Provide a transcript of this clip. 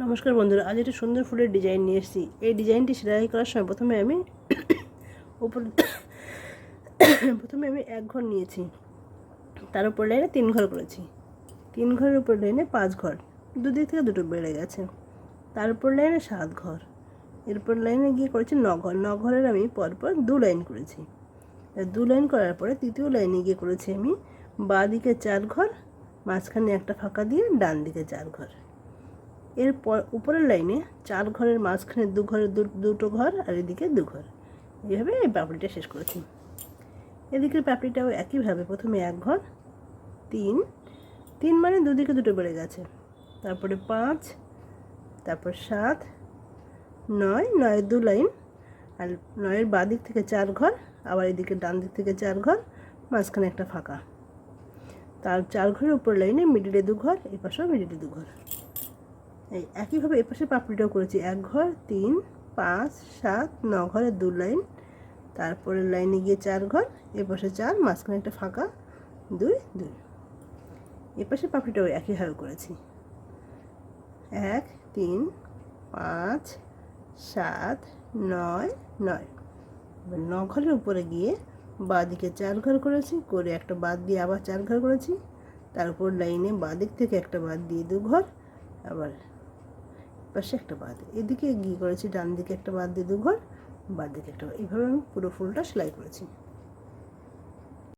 নমস্কার বন্ধুরা, আজ একটা সুন্দর ফুলের ডিজাইন নিয়ে এসেছি। এই ডিজাইনটি সেলাই করার সময় প্রথমে আমি উপর, প্রথমে আমি এক ঘর নিয়েছি। তার উপর লাইনে তিন ঘর করেছি। তিন ঘরের উপর লাইনে পাঁচ ঘর। দুদিক থেকে দুটো বেড়ে গেছে। তার উপর লাইনে সাত ঘর। এরপর লাইনে গিয়ে করেছি ন ঘর। ন ঘরের আমি পরপর দু লাইন করেছি। দু লাইন করার পরে তৃতীয় লাইনে গিয়ে করেছি আমি বাঁ দিকে চার ঘর, মাঝখানে একটা ফাঁকা দিয়ে ডান দিকে চার ঘর। এরপর উপরের লাইনে চার ঘরের মাঝখানে দু ঘরের দুটো ঘর আর এদিকে দু ঘর। এইভাবে এই পাপড়িটা শেষ করেছি। এদিকের পাপড়িটাও একইভাবে প্রথমে এক ঘর, তিন। তিন মানে দুদিকে দুটো বেড়ে গেছে। তারপরে পাঁচ, তারপর সাত, নয়, নয়ের দু লাইন। আর নয়ের বাঁ দিক থেকে চার ঘর, আবার এদিকে ডান দিক থেকে চার ঘর, মাঝখানে একটা ফাঁকা। তার চার ঘরের উপর লাইনে মিডিলে দু ঘর এই পাশেও মিডিলে দু ঘর। এই একইভাবে এপাশে পাপড়িটাও করেছি। এক ঘর, তিন, পাঁচ, সাত, ন ঘরের দু লাইন। তারপরে লাইনে গিয়ে চার ঘর এপাশে চার, মাঝখানে একটা ফাঁকা, দুই দুই। এপাশে পাপড়িটাও একইভাবে করেছি। এক, তিন, পাঁচ, সাত, নয় নয়। এবার ন ঘরের উপরে গিয়ে বাঁ দিকে চার ঘর করেছি, করে একটা বাদ দিয়ে আবার চার ঘর করেছি। তারপর লাইনে বাঁ দিক থেকে একটা বাদ দিয়ে দু ঘর। আবার পাশে একটা বাদ এদিকে গিয়ে করেছি, ডান দিকে একটা বাদ দিয়ে দু ঘর বাদ দিকে একটা এইভাবে আমি পুরো ফুলটা সেলাই করেছি।